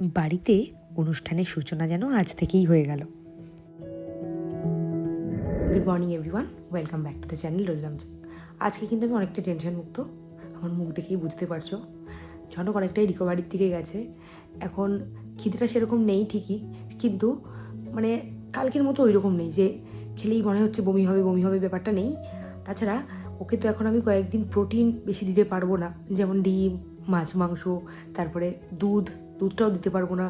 বাড়িতে অনুষ্ঠানের সূচনা যেন আজ থেকেই হয়ে গেল। Good morning everyone welcome back to the channel রোজলাম আজকে কিন্তু আমি অনেকটা টেনশন মুক্ত। আমার মুখ দেখেই বুঝতে পারছ। জনক অনেকটাই রিকভারির দিকে গেছে। এখন খিদেটা সেরকম নেই ঠিকই, কিন্তু মানে কালকের মতো ওই রকম নেই যে খেলেই মনে হচ্ছে বমি হবে বমি হবে ব্যাপারটা নেই। তাছাড়া ওকে তো এখন আমি কয়েকদিন প্রোটিন বেশি দিতে পারব না, যেমন ডিম, মাছ, মাংস, তারপরে দুধ দুধটাও দিতে পারব না।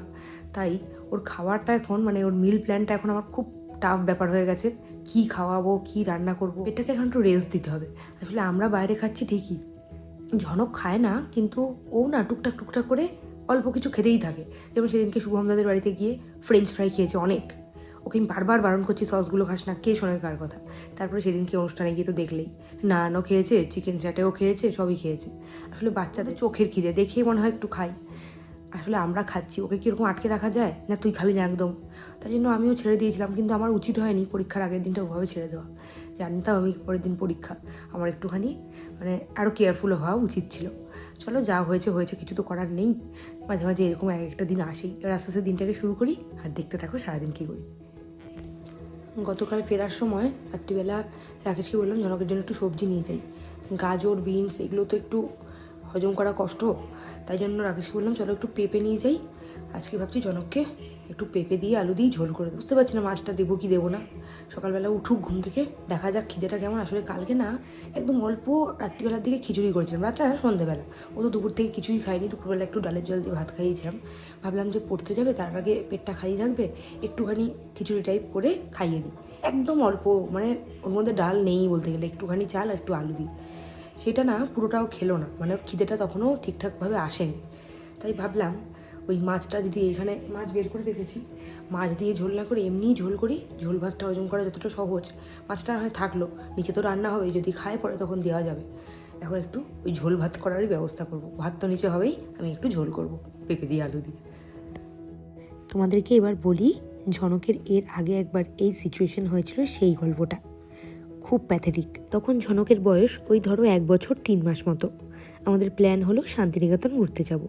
তাই ওর খাবারটা এখন মানে ওর মিল প্ল্যানটা এখন আমার খুব টাফ ব্যাপার হয়ে গেছে। কি খাওয়াবো, কি রান্না করব, এটাকে এখন একটু রেস্ট দিতে হবে। আসলে আমরা বাইরে খাচ্ছি ঠিকই। ঝনক খায় না, কিন্তু ও না টুকটাক টুকটাক করে অল্প কিছু খেতেই থাকে। যেমন সেদিনকে শুভমদাদের বাড়িতে গিয়ে ফ্রেঞ্চ ফ্রাই খেয়েছে অনেক। ওকে আমি বারবার বারণ করছি সসগুলো খাস না, কে শোনে কার কথা? তারপরে সেদিনকে অনুষ্ঠানে গিয়ে তো দেখলেই। নানও খেয়েছে চিকেন চাটেও খেয়েছে, সবই খেয়েছে। আসলে বাচ্চাদের চোখের খিদে, দেখেই মনে হয় একটু খাই। আসলে আমরা খাচ্ছি, ওকে কীরকম আটকে রাখা যায়? না, তুই খাবি না একদম। তাই জন্য আমিও ছেড়ে দিয়েছিলাম, কিন্তু আমার উচিত হয়নি পরীক্ষার আগের দিনটা ওভাবে ছেড়ে দেওয়া। জানতাম আমি পরের দিন পরীক্ষা। আমার একটুখানি মানে আরও কেয়ারফুল হওয়া উচিত ছিল। চলো, যা হয়েছে হয়েছে, কিছু তো করার নেই। মাঝে মাঝে এরকম এক একটা দিন আসেই এবার আস্তে আস্তে দিনটাকে শুরু করি, আর দেখতে থাকো সারাদিন কী করি। গতকাল ফেরার সময় রাত্রিবেলা রাকেশকে বললাম, জনকের জন্য একটু সবজি নিয়ে যাই। গাজর, বিনস, এগুলো তো একটু হজম করা কষ্ট তাই জন্য রাকেশকে বললাম, চলো একটু পেঁপে নিয়ে যাই। আজকে ভাবছি জনককে একটু পেঁপে দিয়ে আলু দিয়ে ঝোল করে। বুঝতে পারছি না মাছটা দেবো কি দেবো না। সকালবেলা উঠুক, ঘুম থেকে। দেখা যাক খিদেটা কেমন। আসলে কালকে না একদম অল্প রাত্রিবেলার দিকে খিচুড়ি করেছিলাম। রাত্রে না সন্ধেবেলা। ও তো দুপুর থেকে কিছুই খাইনি দুপুরবেলা একটু ডালের জল দিয়ে ভাত খাইয়েছিলাম। ভাবলাম যে পড়তে যাবে, তার আগে পেটটা খাইয়ে থাকবে, একটুখানি খিচুড়ি টাইপ করে খাইয়ে দিই। একদম অল্প মানে ওর মধ্যে ডাল নেই বলতে গেলে। একটুখানি চাল আর একটু আলু দিই। সেটা না পুরোটাও খেলো না। মানে খিদেটা তখনও ঠিকঠাকভাবে আসেনি। তাই ভাবলাম ওই মাছটা যদি এখানে মাছ বের করে রেখেছি, মাছ দিয়ে ঝোল না করে এমনিই ঝোল করি, ঝোল ভাতটা হজম করা যতটা সহজ। মাছটা হয় থাকল, নিচে তো রান্না হবে, যদি খায় পরে তখন দেওয়া যাবে। এখন একটু ওই ঝোল ভাত করারই ব্যবস্থা করব। ভাত তো নিচে হবেই, আমি একটু ঝোল করব পেঁপে দিয়ে আলু দিয়ে। তোমাদেরকে এবার বলি, ঝনকের এর আগে একবার এই সিচুয়েশন হয়েছিল সেই গল্পটা। খুব প্যাথেটিক। তখন ঝনকের বয়স ওই ধরো এক বছর তিন মাস মতো। আমাদের প্ল্যান হলো শান্তিনিকেতন ঘুরতে যাব।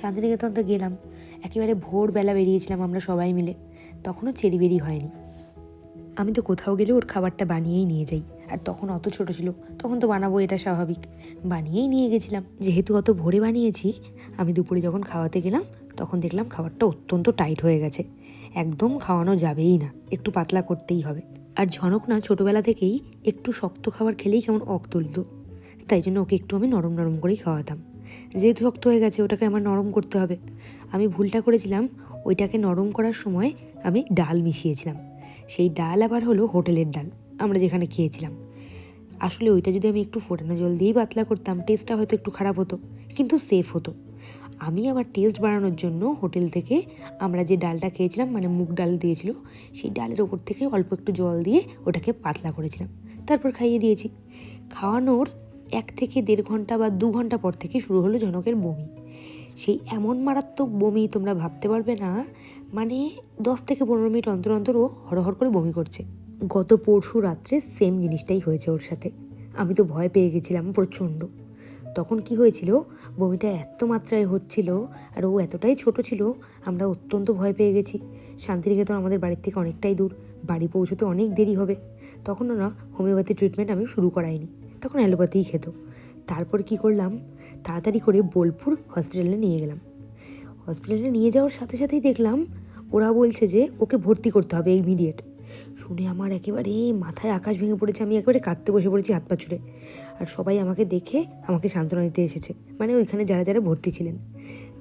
শান্তিনিকেতন তো গেলাম। একেবারে ভোরবেলা বেরিয়েছিলাম আমরা সবাই মিলে। তখনও চেরি বেরি হয়নি। আমি তো কোথাও গেলে ওর খাবারটা বানিয়েই নিয়ে যাই। আর তখন অত ছোট ছিল, তখন তো বানাবো এটা স্বাভাবিক। বানিয়েই নিয়ে গেছিলাম। যেহেতু অত ভোরে বানিয়েছি, আমি দুপুরে যখন খাওয়াতে গেলাম, তখন দেখলাম খাবারটা অত্যন্ত টাইট হয়ে গেছে। একদম খাওয়ানো যাবেই না, একটু পাতলা করতেই হবে। আর ঝনক না ছোটোবেলা থেকেই একটু শক্ত খাবার খেলেই কেমন অক তুলতো তাই জন্য ওকে একটু আমি নরম নরম করেই খাওয়াতাম। যেহেতু শক্ত হয়ে গেছে, ওটাকে আমার নরম করতে হবে। আমি ভুলটা করেছিলাম, ওইটাকে নরম করার সময় আমি ডাল মিশিয়েছিলাম। সেই ডাল আবার হলো হোটেলের ডাল, আমরা যেখানে খেয়েছিলাম। আসলে ওইটা যদি আমি একটু ফোটানো জল দিয়েই পাতলা করতাম টেস্টটা হয়তো একটু খারাপ হতো, কিন্তু সেফ হতো। আমি আমার টেস্ট বাড়ানোর জন্য হোটেল থেকে আমরা যে ডালটা খেয়েছিলাম মানে মুগ ডাল দিয়েছিল, সেই ডালের ওপর থেকে অল্প একটু জল দিয়ে ওটাকে পাতলা করেছিলাম। তারপর খাইয়ে দিয়েছি। খাওয়ানোর এক থেকে দেড় ঘণ্টা বা দু ঘণ্টা পর থেকে শুরু হলো জনকের বমি। সেই এমন মারাত্মক বমি তোমরা ভাবতে পারবে না মানে দশ থেকে পনেরো মিনিট অন্তর অন্তর ও হরহর করে বমি করছে। গত পরশু রাত্রে সেম জিনিসটাই হয়েছে ওর সাথে। আমি তো ভয় পেয়ে গেছিলাম প্রচণ্ড। তখন কি হয়েছিল? বমিটা এত মাত্রায় হচ্ছিল আর ও এতটাই ছোট ছিল, আমরা অত্যন্ত ভয় পেয়ে গেছি। শান্তিনিকেতন আমাদের বাড়ির থেকে অনেকটাই দূর, বাড়ি পৌঁছতে অনেক দেরি হবে। তখনও না হোমিওপ্যাথি ট্রিটমেন্ট আমি শুরু করাইনি, তখন অ্যালোপ্যাথিই খেত। তারপর কি করলাম? তাড়াতাড়ি করে বোলপুর হসপিটালে নিয়ে গেলাম। হসপিটালে নিয়ে যাওয়ার সাথে সাথেই দেখলাম, ওরা বলছে যে ওকে ভর্তি করতে হবে ইমিডিয়েট। শুনে আমার একেবারে মাথায় আকাশ ভেঙে পড়েছে, আমি একেবারে কাঁদতে বসে পড়েছি হাত পা ছুড়ে। আর সবাই আমাকে দেখে আমাকে সান্ত্বনা দিতে এসেছে মানে ওইখানে যারা যারা ভর্তি ছিলেন।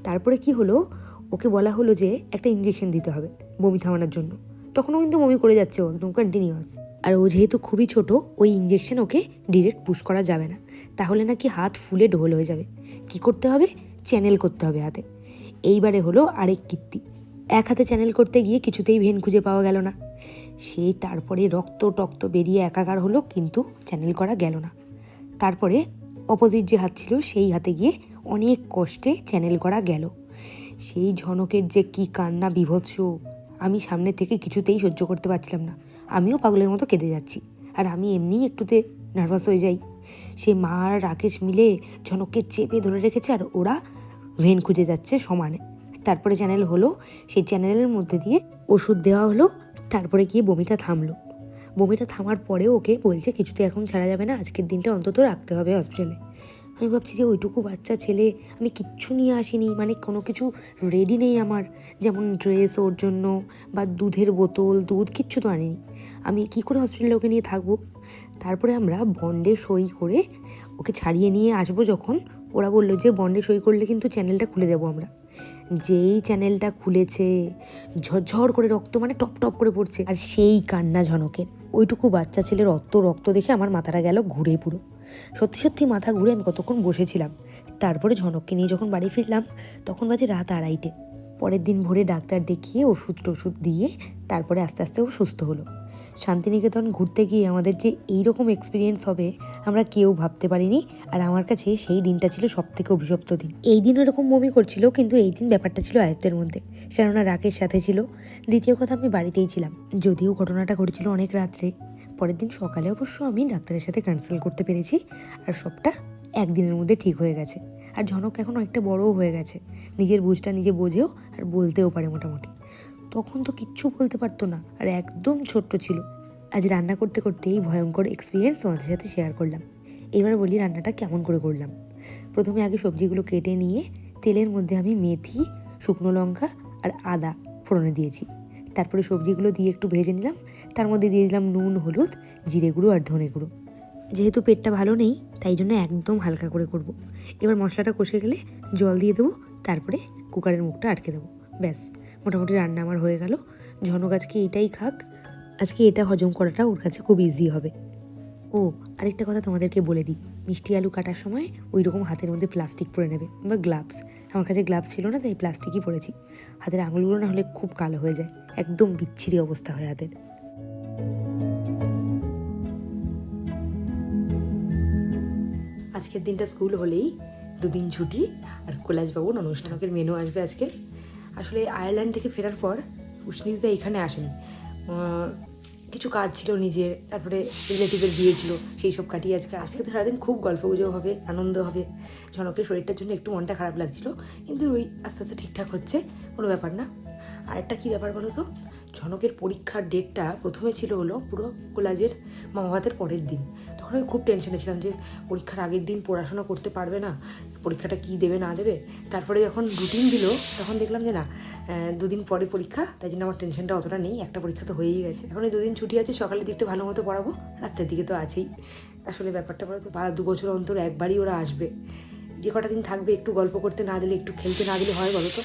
তারপরে কি হলো? ওকে বলা হলো যে একটা ইঞ্জেকশন দিতে হবে বমি থামানোর জন্য। তখনও কিন্তু বমি করে যাচ্ছে, ও একদম কন্টিনিউয়াস আর ও যেহেতু খুবই ছোট, ওই ইঞ্জেকশন ওকে ডিরেক্ট পুশ করা যাবে না। তাহলে নাকি হাত ফুলে ঢোল হয়ে যাবে। কি করতে হবে? চ্যানেল করতে হবে হাতে। এইবারে হলো আরেক কীর্তি। এক হাতে চ্যানেল করতে গিয়ে কিছুতেই ভেন খুঁজে পাওয়া গেল না। সেই তারপরে রক্ত টক্ত বেরিয়ে একাকার হলো, কিন্তু চ্যানেল করা গেল না। তারপরে অপোজিট যে হাত ছিল, সেই হাতে গিয়ে অনেক কষ্টে চ্যানেল করা গেল। সেই ঝনকের যে কি কান্না বিভৎস, আমি সামনে থেকে কিছুতেই সহ্য করতে পারছিলাম না। আমিও পাগলের মতো কেঁদে যাচ্ছি, আর আমি এমনিই একটুতে নার্ভাস হয়ে যাই। সে মা আর রাকেশ মিলে ঝনককে চেপে ধরে রেখেছে, আর ওরা ভেন খুঁজে যাচ্ছে সমানে। তারপরে চ্যানেল হলো, সেই চ্যানেলের মধ্যে দিয়ে ওষুধ দেওয়া হলো, তারপরে গিয়ে বমিটা থামলো। বমিটা থামার পরেও ওকে বলছে, কিছুতে এখন ছাড়া যাবে না, আজকের দিনটা অন্তত রাখতে হবে হসপিটালে আমি ভাবছি যে ওইটুকু বাচ্চা ছেলে, আমি কিচ্ছু নিয়ে আসিনি মানে কোনো কিছু রেডি নেই আমার, যেমন ড্রেস ওর জন্য বা দুধের বোতল, দুধ কিচ্ছু তো আনিনি। আমি কি করে হসপিটালে ওকে নিয়ে থাকব? তারপরে আমরা বন্ডে সই করে ওকে ছাড়িয়ে নিয়ে আসব যখন, ওরা বলল যে বন্ডে সই করলে কিন্তু চ্যানেলটা খুলে দেবো আমরা। যেই চ্যানেলটা খুলেছে ঝরঝর করে রক্ত মানে টপ টপ করে পড়ছে। আর সেই কান্না ঝনকের ওইটুকু বাচ্চা ছেলের অত রক্ত দেখে আমার মাথাটা গেল ঘুরে পুরো। সত্যি সত্যি মাথা ঘুরে আমি কতক্ষণ বসেছিলাম। তারপরে ঝনককে নিয়ে যখন বাড়ি ফিরলাম, তখন বাজে রাত আড়াইটে। পরের দিন ভোরে ডাক্তার দেখিয়ে ওষুধ টষুধ দিয়ে তারপরে আস্তে আস্তে ও সুস্থ হলো। শান্তিনিকেতন ঘুরতে গিয়ে আমাদের যে এইরকম এক্সপিরিয়েন্স হবে, আমরা কেউ ভাবতে পারিনি। আর আমার কাছে সেই দিনটা ছিল সব থেকে অভিশপ্ত দিন। এই দিন ওরকম মমি করছিল, কিন্তু এই দিন ব্যাপারটা ছিল আয়ত্তের মধ্যে। কেননা রাকের সাথে ছিল। দ্বিতীয় কথা, আমি বাড়িতেই ছিলাম। যদিও ঘটনাটা ঘটেছিল অনেক রাত্রে। পরের দিন সকালে অবশ্য আমি ডাক্তারের সাথে ক্যান্সেল করতে পেরেছি। আর সবটা একদিনের মধ্যে ঠিক হয়ে গেছে। আর ঝনক এখন অনেকটা বড়ও হয়ে গেছে। নিজের বুঝটা নিজে বোঝেও আর বলতেও পারে মোটামুটি। তখন তো কিচ্ছু বলতে পারতো না, আর একদম ছোট্ট ছিল। আজ রান্না করতে করতে এই ভয়ঙ্কর এক্সপিরিয়েন্স তোমাদের সাথে শেয়ার করলাম। এবার বলি রান্নাটা কেমন করে করলাম। প্রথমে আগে সবজিগুলো কেটে নিয়ে তেলের মধ্যে আমি মেথি, শুকনো লঙ্কা আর আদা ফোড়নে দিয়েছি। তারপরে সবজিগুলো দিয়ে একটু ভেজে নিলাম। তার মধ্যে দিয়ে দিলাম নুন, হলুদ, জিরে গুঁড়ো আর ধনে গুঁড়ো। যেহেতু পেটটা ভালো নেই, তাই জন্য একদম হালকা করে করব। এবার মশলাটা কষে গেলে জল দিয়ে দেবো, তারপরে কুকারের মুখটা আটকে দেবো। ব্যাস। মোটামুটি রান্না আমার হয়ে গেল। ঝনক আজকে এটাই খাক। আজকে এটা হজম করাটা ওর কাছে খুব ইজি হবে। ও, আরেকটা কথা তোমাদেরকে বলে দিই। মিষ্টি আলু কাটার সময় ওই রকম হাতের মধ্যে প্লাস্টিক পরে নেবে বা গ্লাভস আমার কাছে গ্লাভস ছিল না, তাই প্লাস্টিকই পরেছি। হাতের আঙুলগুলো না হলে খুব কালো হয়ে যায়। একদম বিচ্ছিরি অবস্থা হয় হাতের। আজকের দিনটা স্কুল হলেই দুদিন ছুটি আর কৈলাসবাবুর অনুষ্ঠানকের মেনু আসবে আজকে। আসলে আয়ারল্যান্ড থেকে ফেরার পর উষ্ণিতা এখানে আসেনি। কিছু কাজ ছিল নিজের, তারপরে রিলেটিভের বিয়ে ছিল, সেই সব কাটিয়ে আজকে আজকে তো সারাদিন খুব গল্প গুজব হবে, আনন্দ হবে। ঝনকের শরীরটার জন্য একটু মনটা খারাপ লাগছিল, কিন্তু ওই আস্তে আস্তে ঠিকঠাক হচ্ছে, কোনো ব্যাপার না। আরেকটা কী ব্যাপার বলো তো? ঝনকের পরীক্ষার ডেটটা প্রথমে ছিল হলো পুরো কোলাজের মামাভাতের পরের দিন। তখন আমি খুব টেনশনে ছিলাম যে পরীক্ষার আগের দিন পড়াশোনা করতে পারবে না, পরীক্ষাটা কী দেবে না দেবে? তারপরে যখন রুটিন দিল, তখন দেখলাম যে না দুদিন পরে পরীক্ষা, তাই জন্য আমার টেনশনটা অতটা নেই, একটা পরীক্ষা তো হয়েই গেছে। এখন এই দুদিন ছুটি আছে, সকালের দিকটা ভালো মতো পড়াবো, রাত্রের দিকে তো আছেই। আসলে ব্যাপারটা বলো তো দু বছর অন্তর একবারই ওরা আসবে। যে কটা দিন থাকবে একটু গল্প করতে না দিলে, একটু খেলতে না দিলে হয় বলো তো?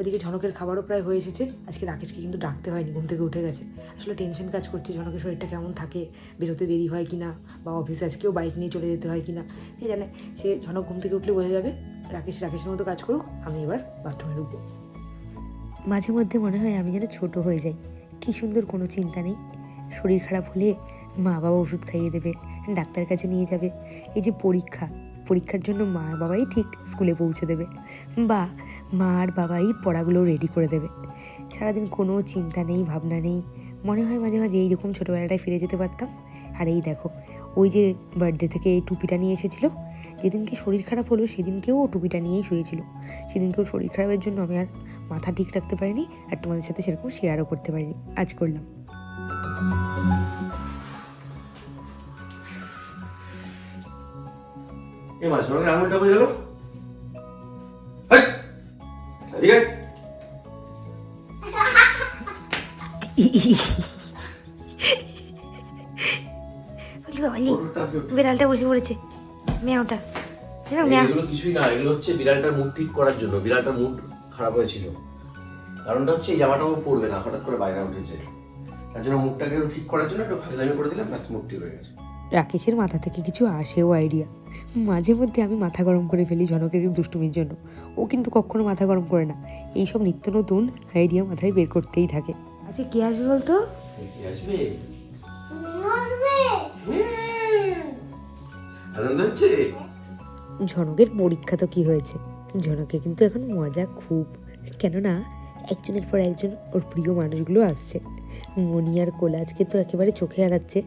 ওইদিকে ঝনকের খাবারও প্রায় হয়ে এসেছে। আজকে রাকেশকে কিন্তু ডাকতে হয়নি, ঘুম থেকে উঠে গেছে। আসলে টেনশন কাজ করছে ঝনকের শরীরটা কেমন থাকে, বেরোতে দেরি হয় কি না বা অফিসে আজকেও বাইক নিয়ে চলে যেতে হয় কি না কে জানে? সে ঝনক ঘুম থেকে উঠলে বোঝা যাবে, রাকেশ রাকেশের মতো কাজ করুক, আমি এবার বাথরুমে ঢুকবো। মাঝে মধ্যে মনে হয় আমি যেন ছোট হয়ে যাই। কি সুন্দর কোনো চিন্তা নেই। শরীর খারাপ হলে মা বাবা ওষুধ খাইয়ে দেবে, ডাক্তারের কাছে নিয়ে যাবে। এই যে পরীক্ষা পরীক্ষার জন্য মা বাবাই ঠিক স্কুলে পৌঁছে দেবে। বা মা আর বাবাই পড়াগুলো রেডি করে দেবে। সারাদিন কোনো চিন্তা নেই, ভাবনা নেই। মনে হয় মাঝে মাঝে এইরকম ছোটোবেলাটায় ফিরে যেতে পারতাম। আর এই দেখো, ওই যে বার্থডে থেকে এই টুপিটা নিয়ে এসেছিল, যেদিনকে শরীর খারাপ হলো সেদিনকেও ও টুপিটা নিয়েই শুয়েছিল। সেদিনকেও শরীর খারাপের জন্য আমি আর মাথা ঠিক রাখতে পারিনি, আর তোমাদের সাথে সেরকম শেয়ারও করতে পারিনি। আজ করলাম। এ মা আঙুলটা বুঝে গেল? এদিকে আয়। ওর তাড়াতাড়ি ওঠ। বিড়ালটা বসে পড়েছে। মেয়াওটা এগুলো কিছুই না এগুলো হচ্ছে বিড়ালটার মুড ঠিক করার জন্য বিড়ালটার মুড খারাপ হয়েছিল। কারণটা হচ্ছে এই জামাটা ও পরবে না হঠাৎ করে বাইরে উঠেছে। তার জন্য মুখটাকে ঠিক করার জন্য একটু ফাজলামি করে দিলাম ব্যাস মুখ ঠিক হয়ে গেছে। রাকেশের মাথা থেকে কিছু আসেও আইডিয়া মাঝে মধ্যে আমি মাথা গরম করে ফেলি জনকের দুষ্টুমির জন্য। ও কিন্তু কখনো মাথা গরম করে না। এইসব নিত্য নতুন আইডিয়া মাথায় বের করতেই থাকে। আচ্ছা কে আসবে বলতো? কি আসবে? হ্যাঁ। আনন্দ হচ্ছে? ঝনকের পরীক্ষা তো কি হয়েছে? ঝনকে কিন্তু এখন মজা খুব। কেননা একজনের পর একজন ওর প্রিয় মানুষগুলো আসছে। মনি আর কোলাজকে তো একেবারে চোখে হারাচ্ছে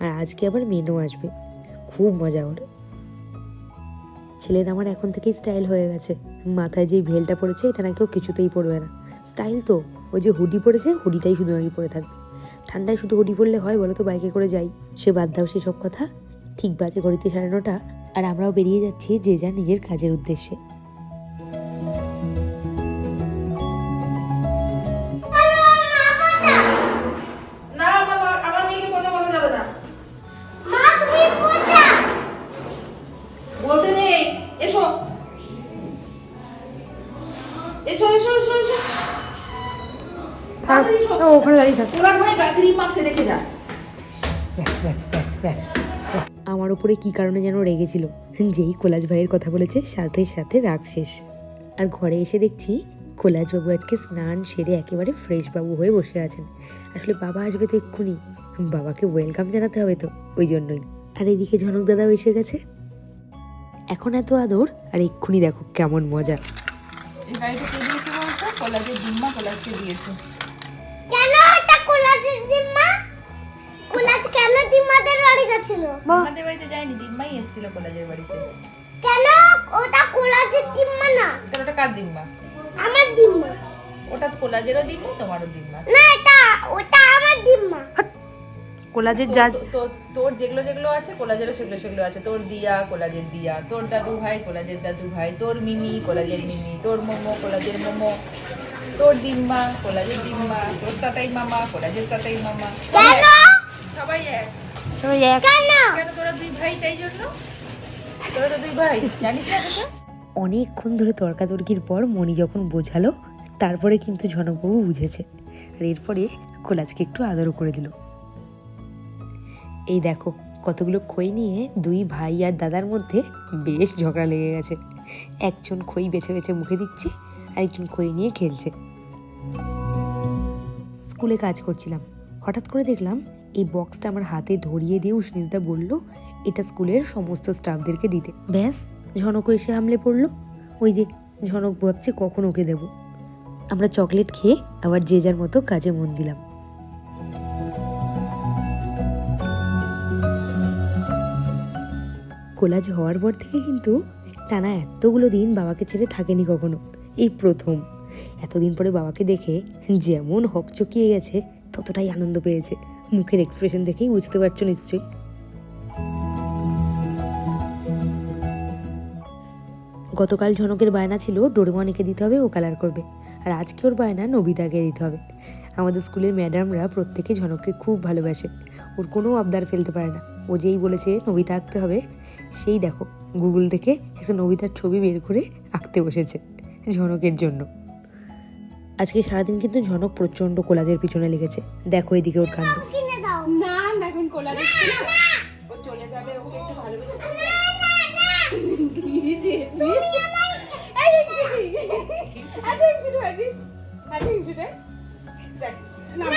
আর আজকে আবার মেনও আসবে। খুব মজা ওর। ছেলের আমার এখন থেকেই স্টাইল হয়ে গেছে। মাথায় যে ভেলটা পড়েছে, এটা নাকি ও কিছুতেই পড়বে না। স্টাইল তো, ওই যে হুডি পরেছে হুডিটাই শুধু নাকি পরে থাকবে। ঠান্ডায় শুধু হুডি পরলে হয়, বলো তো বাইকে করে যাই। সে বাদ দাও সেসব কথা। ঠিক বাজে ঘড়িতে সাড়ে নটা, আর আমরাও বেরিয়ে যাচ্ছি যে যা নিজের কাজের উদ্দেশ্যে। এসো এসো এসো এসো। ওখানে দাঁড়িয়ে থাক। ওরা ভাই গাছরি মাখছে দেখে যা। ব্যাস ব্যাস ব্যাস ব্যাস আমার উপরে কি কারণে যেন রেগেছিল? যেই কোলাজ ভাইয়ের কথা বলেছে সাথে সাথে রাগ শেষ। আর ঘরে এসে দেখছি কোলাজ বাবু আজকে স্নান সেরে একেবারে ফ্রেশ বাবু হয়ে বসে আছেন। আসলে বাবা আসবে তো এক্ষুনি। বাবাকে ওয়েলকাম জানাতে হবে তো ওই জন্যই। আর এদিকে ঝনক দাদাও এসে গেছে। এখন এত আদর আর এক্ষুনি দেখো কেমন মজা। গাড়িটা কে দিয়েছে বলতো? কলাজের ডিম্মা কলাজকে দিয়েছে। কেন ওটা কোলাজের দিম্মা কোলাজ কেন দিম্মাদের বাড়ি গেছিল? আমাদের বাড়িতে যায়নি ডিম্মাই এসেছিল কলাজের বাড়িতে। কেন? ওটা কোলাজের দিম্মা না। তোর ওটা কার ডিম্মা? আমার দিম্মা ওটা কোলাজেরও ডিম্মা তোমারও ডিম্মা। না এটা ওটা আমার দিম্মা কোলাজের যা তোর- যেগুলো যেগুলো আছে কোলাজেরও সেগুলো সেগুলো আছে। তোর দিয়া কোলাজের দিয়া। তোর দাদু ভাই কোলাজের দাদু ভাই। তোর মিমি কোলাজের মিমি। তোর মোমো কোলাজের মোমো। তোর ডিম্মা কোলাজের ডিম্মা তোর তাতাই মামা কোলাজের তাতাই মামা। কেন? সবাই এক। কেন? কেন তোরা দুই ভাই তাই জন্য? তোরা তো দুই ভাই। জানিস না অনেকক্ষণ ধরে তর্কাতর্কির পর মণি যখন বোঝালো তারপরে কিন্তু ঝনকবাবু বুঝেছে। আর এরপরে কোলাজকে একটু আদরও করে দিল। এই দেখো, কতগুলো খই নিয়ে দুই ভাই আর দাদার মধ্যে বেশ ঝগড়া লেগে গেছে। একজন খই বেছে বেছে মুখে দিচ্ছে আর একজন খই নিয়ে খেলছে। স্কুলে কাজ করছিলাম। হঠাৎ করে দেখলাম, এই বক্সটা আমার হাতে ধরিয়ে দিয়ে উষ্ণিসদা বলল, এটা স্কুলের সমস্ত স্টাফদেরকে দিতে। ব্যাস, ঝনক এসে হামলে পড়ল। ওই যে, ঝনক ভাবছে কখন ওকে দেব। আমরা চকলেট খেয়ে আবার যে যার মতো কাজে মন দিলাম। কোলাজ হওয়ার পর থেকে কিন্তু টানা এতগুলো দিন বাবাকে ছেড়ে থাকেনি কখনো। এই প্রথম। এতদিন পরে বাবাকে দেখে যেমন হকচকিয়ে গেছে, ততটাই আনন্দ পেয়েছে। মুখের এক্সপ্রেশন দেখেই বুঝতে পারছ নিশ্চয়ই। গতকাল ঝনকের বায়না ছিল ডোরেমন এঁকে দিতে হবে, ও কালার করবে। আর আজকে ওর বায়না নবিতাকে দিতে হবে। আমাদের স্কুলের ম্যাডামরা প্রত্যেকে ঝনককে খুব ভালোবাসে। ওর কোনো আবদার ফেলতে পারে না। ও যেই বলেছে নবিতা আঁকতে হবে সেই দেখো গুগল থেকে একটা নবিতার ছবি বের করে আঁকতে বসেছে ঝনকের জন্য। আজকে সারাদিন কিন্তু ঝনক প্রচণ্ড কোলাজের পিছনে লেগেছে। দেখো এদিকে ওর কাণ্ড। না এখন কোলা দিচ্ছি না ও চলে যাবে ওকে একটু ভালোবেসে না না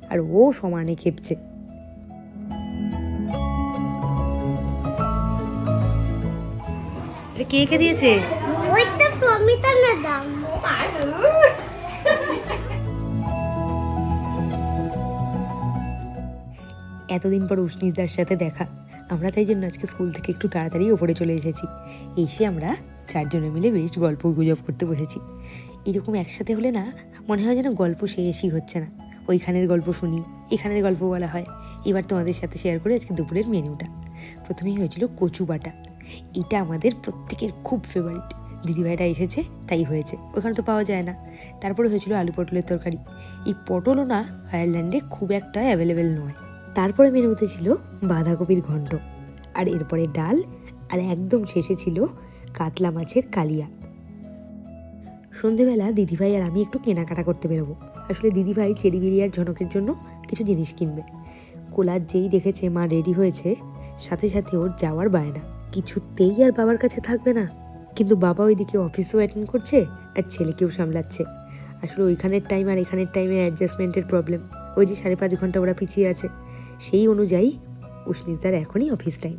আর ও সমানে খেপছে। কে কে দিয়েছে? ওই তো প্রমিতা ম্যাডাম। এতদিন পর উষ্ণিসদার সাথে দেখা। আমরা তাই জন্য আজকে স্কুল থেকে একটু তাড়াতাড়ি ওপরে চলে এসেছি। এসে আমরা চারজনে মিলে বেশ গল্প গুজব করতে বসেছি। এরকম একসাথে হলে না মনে হয় যেন গল্প শেষই হচ্ছে না। ওইখানের গল্প শুনি, এখানের গল্প বলা হয়। এবার তোমাদের সাথে শেয়ার করে আজকে দুপুরের মেনুটা। প্রথমেই হয়েছিল কচু বাটা। এটা আমাদের প্রত্যেকের খুব ফেভারিট দিদিভাইটা এসেছে, তাই হয়েছে। ওখানে তো পাওয়া যায় না। তারপরে হয়েছিল আলু পটলের তরকারি। এই পটলও না, আয়ারল্যান্ডে খুব একটা অ্যাভেলেবেল নয়। তারপরে মেনুতে ছিল বাঁধাকপির ঘন্ট। আর এরপরে ডাল, আর একদম শেষে ছিল কাতলা মাছের কালিয়া। সন্ধেবেলা দিদিভাই আর আমি একটু কেনাকাটা করতে বেরোবো। আসলে দিদিভাই চেরি আর ঝনকের জন্য কিছু জিনিস কিনবে। কোলার যেই দেখেছে মা রেডি হয়েছে, সাথে সাথে ওর যাওয়ার বায়না। কিছুতেই আর বাবার কাছে থাকবে না। কিন্তু বাবা ওইদিকে অফিসও অ্যাটেন্ড করছে আর ছেলেকেও সামলাচ্ছে। আসলে ওইখানের টাইম আর এখানের টাইমের অ্যাডজাস্টমেন্টের প্রবলেম ওই যে সাড়ে পাঁচ ঘণ্টা ওরা পিছিয়ে আছে। সেই অনুযায়ী উষ্ণিতার এখনই অফিস টাইম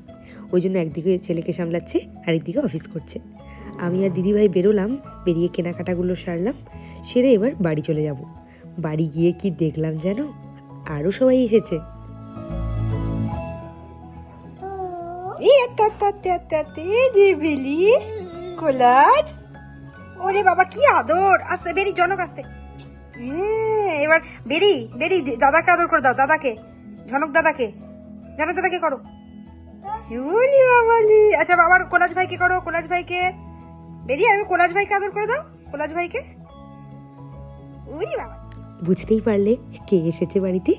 ওই জন্য একদিকে ছেলেকে সামলাচ্ছে আর একদিকে অফিস করছে। আমি আর দিদিভাই বেরোলাম, বেরিয়ে কেনাকাটাগুলো সারলাম, সেরে এবার বাড়ি চলে যাব। বাড়ি গিয়ে কি দেখলাম যেন আরও সবাই এসেছে। কোলাজ। ওরে বাবা কি আদর। আসতে বেরি জনক আসতে এবার বেরি বেরি দাদাকে আদর করে দাও দাদাকে। ঝনক দাদাকে। ঝনক দাদাকে করো। ইউলি বাবালি আচ্ছা বাবার কোলাজ ভাইকে করো কোলাজ ভাইকে। বেরি আমি কোলাজ ভাইকে আদর করে দাও কোলাজ ভাইকে। উলি বাবা। বুঝতেই পারলে কে এসেছে বাড়িতে?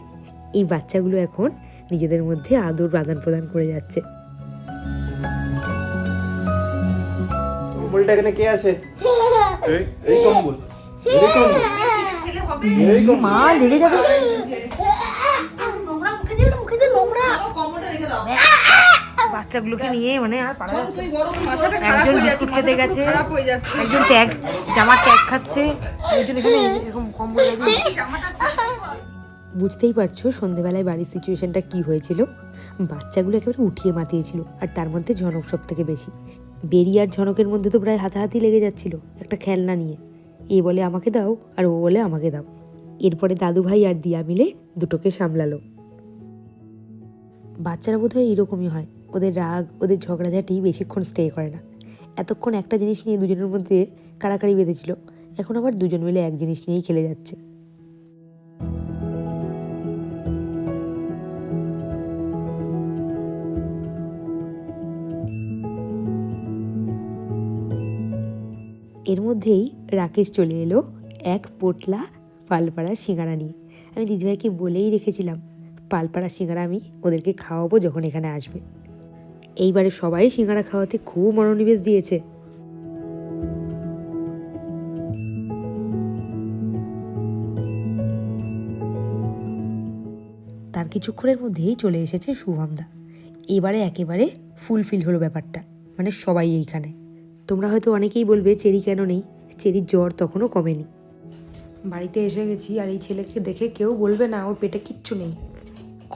এই বাচ্চাগুলো এখন নিজেদের মধ্যে আদর আদান প্রদান করে যাচ্ছে। কম্বলটা এখানে কে আছে? এই এই কম্বল। এই কম্বল। এই মা লেগে যাবে। কম্বলটা রেখে দাও। বাচ্চাগুলোকে নিয়ে মানে আর পারা একজন বিস্কুট খেতে গেছে খারাপ হয়ে যাচ্ছে। একজন ট্যাগ জামার ট্যাগ খাচ্ছে একজন এখানে এরকম কম্বল বুঝতেই পারছ সন্ধেবেলায় বাড়ির সিচুয়েশনটা কি হয়েছিল? বাচ্চাগুলো একেবারে উঠিয়ে মাতিয়েছিল আর তার মধ্যে ঝনক সব থেকে বেশি। বেরিয়ে আর ঝনকের মধ্যে তো প্রায় হাতাহাতি লেগে যাচ্ছিল একটা খেলনা নিয়ে। এ বলে আমাকে দাও আর ও বলে আমাকে দাও। এরপরে দাদু ভাই আর দিয়া মিলে দুটোকে সামলালো। বাচ্চারা বোধ হয় এরকমই হয়। ওদের রাগ, ওদের ঝগড়াঝাটি বেশিক্ষণ স্টে করে না। এতক্ষণ একটা জিনিস নিয়ে দুজনের মধ্যে কাড়াকাড়ি বেঁধেছিল, এখন আবার দুজন মিলে এক জিনিস নিয়েই খেলে যাচ্ছে। এর মধ্যেই রাকেশ চলে এলো এক পোটলা পালপাড়া সিঙ্গারা নিয়ে। আমি দিদিভাইকে বলেই রেখেছিলাম, পালপাড়া সিঙ্গারা আমি ওদেরকে খাওয়াবো যখন এখানে আসবে। এইবারে সবাই সিঙ্গারা খাওয়াতে খুব মনোনিবেশ দিয়েছে। তার কিছুক্ষণের মধ্যেই চলে এসেছে শুভমদা। এবারে একেবারে ফুলফিল হলো ব্যাপারটা মানে সবাই এইখানে। তোমরা হয়তো অনেকেই বলবে, চেরি কেন নেই? চেরির জ্বর তখনও কমেনি। বাড়িতে এসে গেছি আর এই ছেলেকে দেখে কেউ বলবে না, ওর পেটে কিচ্ছু নেই।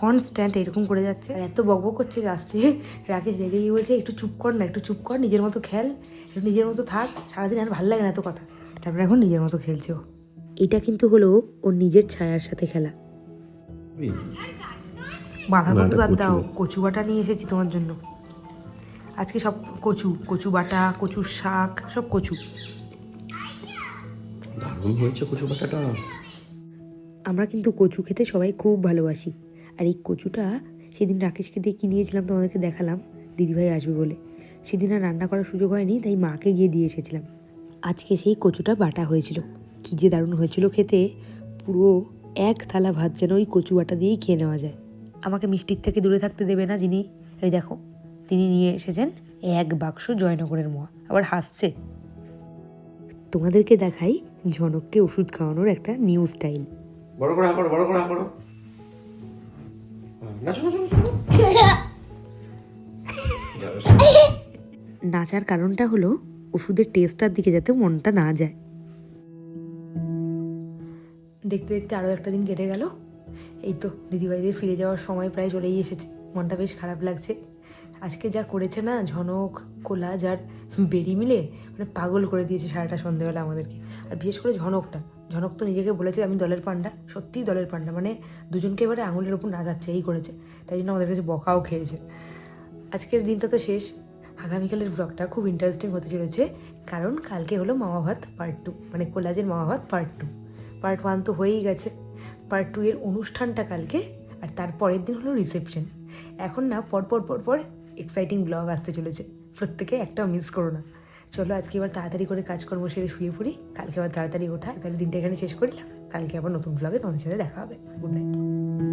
কনস্ট্যান্ট এরকম করে যাচ্ছে। আর এত বকবক করছে লাস্টে রাকেশ রেগে গিয়ে বলছে একটু চুপ কর না একটু চুপ কর নিজের মতো খেল একটু নিজের মতো থাক সারাদিন আর ভালো লাগে না এত কথা। তারপরে এখন নিজের মতো খেলছে ও। এটা কিন্তু হলো ওর নিজের ছায়ার সাথে খেলা। বাঁধাকপি বাদ দাও কচু বাটা নিয়ে এসেছি তোমার জন্য। আজকে সব কচু কচু বাটা কচু শাক সব কচু। দারুণ হয়েছে কচু পাতাটা আমরা কিন্তু কচু খেতে সবাই খুব ভালোবাসি। আর এই কচুটা সেদিন রাকেশকে দিয়ে কিনিয়েছিলাম তোমাদেরকে দেখালাম। দিদিভাই আসবে বলে। সেদিন আর রান্না করার সুযোগ হয়নি, তাই মাকে গিয়ে দিয়ে এসেছিলাম। আজকে সেই কচুটা বাটা হয়েছিল। কী যে দারুণ হয়েছিল খেতে। পুরো এক থালা ভাত যেন ওই কচু বাটা দিয়েই খেয়ে নেওয়া যায়। আমাকে মিষ্টির থেকে দূরে থাকতে দেবে না যিনি। এই দেখো, তিনি নিয়ে এসেছেন এক বাক্স জয়নগরের মোয়া। আবার হাসছে। তোমাদেরকে দেখাই ঝনককে ওষুধ খাওয়ানোর একটা নিউ স্টাইল। বড় করে বড় করে। নাচার কারণটা হলো ওষুধের টেস্টটার দিকে যাতে মনটা না যায়। দেখতে দেখতে আরও একটা দিন কেটে গেল। এই তো দিদিভাইদের ফিরে যাওয়ার সময় প্রায় চলেই এসেছে। মনটা বেশ খারাপ লাগছে। আজকে যা করেছে না ঝনক কোলাজ যার বেরি মিলে মানে পাগল করে দিয়েছে সারাটা সন্ধেবেলা আমাদেরকে। আর বিশেষ করে ঝনকটা। ঝনক তো নিজেকে বলেছে আমি দলের পান্ডা, সত্যিই দলের পান্ডা মানে দুজনকে এবারে আঙুলের ওপর নাচাচ্ছে এই করেছে। তাই জন্য আমাদের কাছে বকাও খেয়েছে। আজকের দিনটা তো শেষ। আগামীকালের ব্লগটা খুব ইন্টারেস্টিং হতে চলেছে, কারণ কালকে হলো মামা ভাত পার্ট টু মানে কোলাজের মামা ভাত পার্ট টু পার্ট ওয়ান তো হয়েই গেছে। পার্ট টু এর অনুষ্ঠানটা কালকে, আর তার পরের দিন হলো রিসেপশন এখন না পরপর পরপর এক্সাইটিং ব্লগ আসতে চলেছে। প্রত্যেকে একটা মিস করো না। চলো আজকে এবার তাড়াতাড়ি করে কাজকর্ম সেরে শুয়ে পড়ি। কালকে আবার তাড়াতাড়ি ওঠা। তাহলে দিনটা এখানে শেষ করি। কালকে আবার নতুন ব্লগে তোমাদের সাথে দেখা হবে। Good night